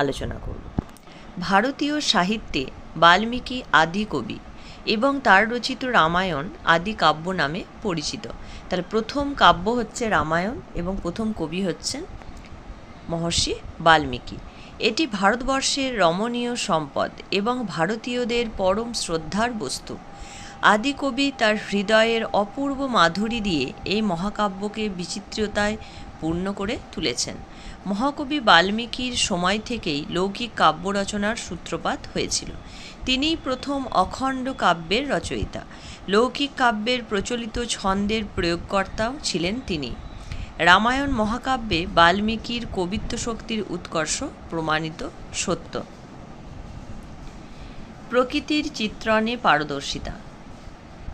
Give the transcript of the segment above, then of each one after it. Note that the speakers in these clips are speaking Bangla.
আলোচনা করব। ভারতীয় সাহিত্যে বাল্মীকি আদি কবি এবং তার রচিত রামায়ণ আদি কাব্য নামে পরিচিত। তাহলে প্রথম কাব্য হচ্ছে রামায়ণ এবং প্রথম কবি হচ্ছেন মহর্ষি বাল্মীকি। এটি ভারতবর্ষের রমণীয় সম্পদ এবং ভারতীয়দের পরম শ্রদ্ধার বস্তু। আদিকবি তার হৃদয়ের অপূর্ব মাধুরী দিয়ে এই মহাকাব্যকে বিচিত্রতায় পূর্ণ করে তুলেছেন। মহাকবি বাল্মীকির সময় থেকেই লৌকিক কাব্য রচনার সূত্রপাত হয়েছিল। তিনিই প্রথম অখণ্ড কাব্যের রচয়িতা। লৌকিক কাব্যের প্রচলিত ছন্দের প্রয়োগকর্তাও ছিলেন তিনি। রামায়ণ মহাকাব্যে বাল্মীকির কবিত্ব শক্তির উৎকর্ষ প্রমাণিত সত্য। প্রকৃতির চিত্রণে পারদর্শিতা।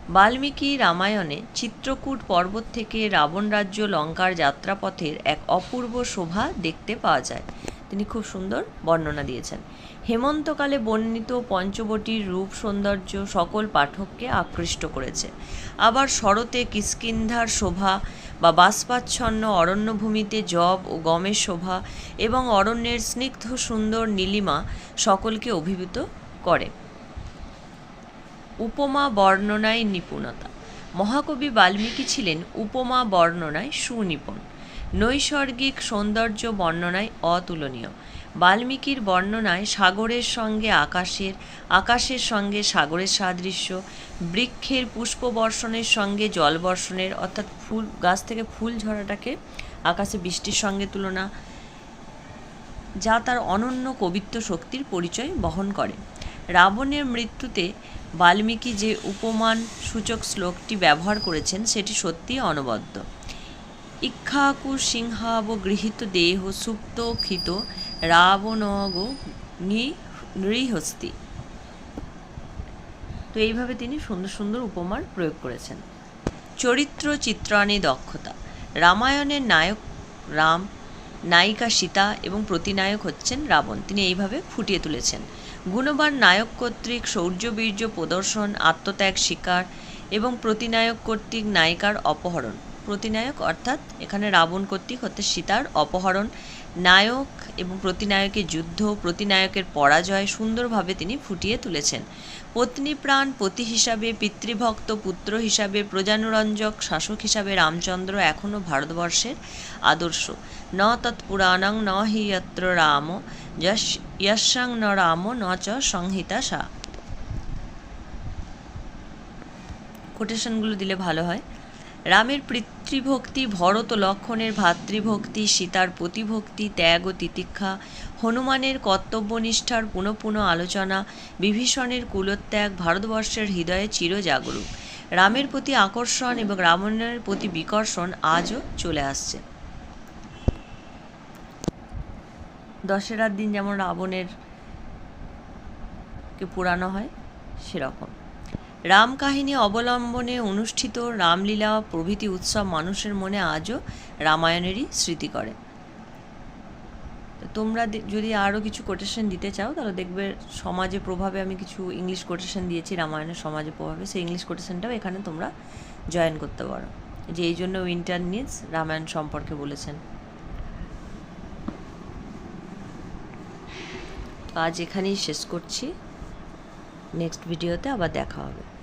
বাল্মীকি রামায়ণে চিত্রকূট পর্বত থেকে রাবণ রাজ্য লঙ্কার যাত্রাপথের এক অপূর্ব শোভা দেখতে পাওয়া যায়। তিনি খুব সুন্দর বর্ণনা দিয়েছেন। হেমন্তকালে বর্ণিত পঞ্চবটির রূপ সৌন্দর্য সকল পাঠককে আকৃষ্ট করেছে। আবার শরতে কিষ্কিন্ধার শোভা বা বাষ্পাচ্ছন্ন অরণ্যভূমিতে জব ও গমের শোভা এবং অরণ্যের স্নিগ্ধ সুন্দর নীলিমা সকলকে অভিভূত করে। উপমা বর্ণনায় নিপুণতা। মহাকবি বাল্মীকি ছিলেন উপমা বর্ণনায় সুনিপুণ। নৈসর্গিক সৌন্দর্য বর্ণনায় অতুলনীয়। বাল্মীকির বর্ণনায় সাগরের সঙ্গে আকাশের আকাশের সঙ্গে সাগরের সাদৃশ্য, বৃক্ষের পুষ্পবর্ষণের সঙ্গে জল বর্ষণের অর্থাৎ ফুল, গাছ থেকে ফুল ঝরাটাকে আকাশে বৃষ্টির সঙ্গে তুলনা, যা তার অনন্য কবিত্ব শক্তির পরিচয় বহন করে। রাবণের মৃত্যুতে বাল্মীকি যে উপমান সূচক শ্লোকটি ব্যবহার করেছেন, সেটি সত্যিই অনবদ্য। ইক্ষাকু সিংহাব গৃহীত দেহ সুপ্ত ক্ষিত, রাবণগ নৃহস্তি। তো এইভাবে তিনি সুন্দর সুন্দর উপমার প্রয়োগ করেছেন। চরিত্র চিত্রায়ণে দক্ষতা। রামায়ণের নায়ক রাম নায়িকা সীতা এবং প্রতিনায়ক হচ্ছেন রাবণ। তিনি এইভাবে ফুটিয়ে তুলেছেন। গুণবান নায়ক কর্তৃক শৌর্যবীর্য প্রদর্শন, আত্মত্যাগ, শিকার এবং প্রতিনায়ক কর্তৃক নায়িকার অপহরণ। প্রতিনায়ক অর্থাৎ এখানে রাবণ কর্তৃক হচ্ছে সীতার অপহরণ, নায়ক এবং প্রতিনায়কের যুদ্ধ, প্রতিনায়কের পরাজয় সুন্দরভাবে তিনি ফুটিয়ে তুলেছেন। পত্নী প্রাণ, পতি হিসাবে, পিতৃভক্ত, পুত্র হিসাবে, প্রজানুরঞ্জক, শাসক হিসাবে রামচন্দ্র এখনও ভারতবর্ষের আদর্শ। ন তৎপুরাণং ন হি যত্র রাম, যশাং ন রাম, ন চ সংহিতা সা। কোটেশনগুলো দিলে ভালো হয়। রামের পিতৃভক্তি ভরত লক্ষণের ভাতৃভক্তি, সীতার প্রতিভক্তি, ত্যাগ ও তিতিক্ষা, হনুমানের কর্তব্যনিষ্ঠার পুনঃ পুনঃ আলোচনা, বিভীষণের কুলত্যাগ ভারতবর্ষের হৃদয়ে চিরজাগরুক। রামের প্রতি আকর্ষণ এবং রাবণের প্রতি বিকর্ষণ আজও চলে আসছে। দশেরার দিন যেমন রাবণের কে পুরানো হয়, সেরকম। রাম কাহিনী অবলম্বনে অনুষ্ঠিত রামলীলা প্রভৃতি উৎসব মানুষের মনে আজও রামায়ণেরই স্মৃতি করে। তোমরা যদি আরও কিছু কোটেশন দিতে চাও, তাহলে দেখবে সমাজে প্রভাবে আমি কিছু ইংলিশ কোটেশন দিয়েছি, রামায়ণের সমাজে প্রভাবে। সেই ইংলিশ কোটেশনটাও এখানে তোমরা জয়েন করতে পারো। যে এই জন্য উইন্টার নিজ রামায়ণ সম্পর্কে বলেছেন। আজ এখানেই শেষ করছি। নেক্সট ভিডিওতে আবার দেখা হবে।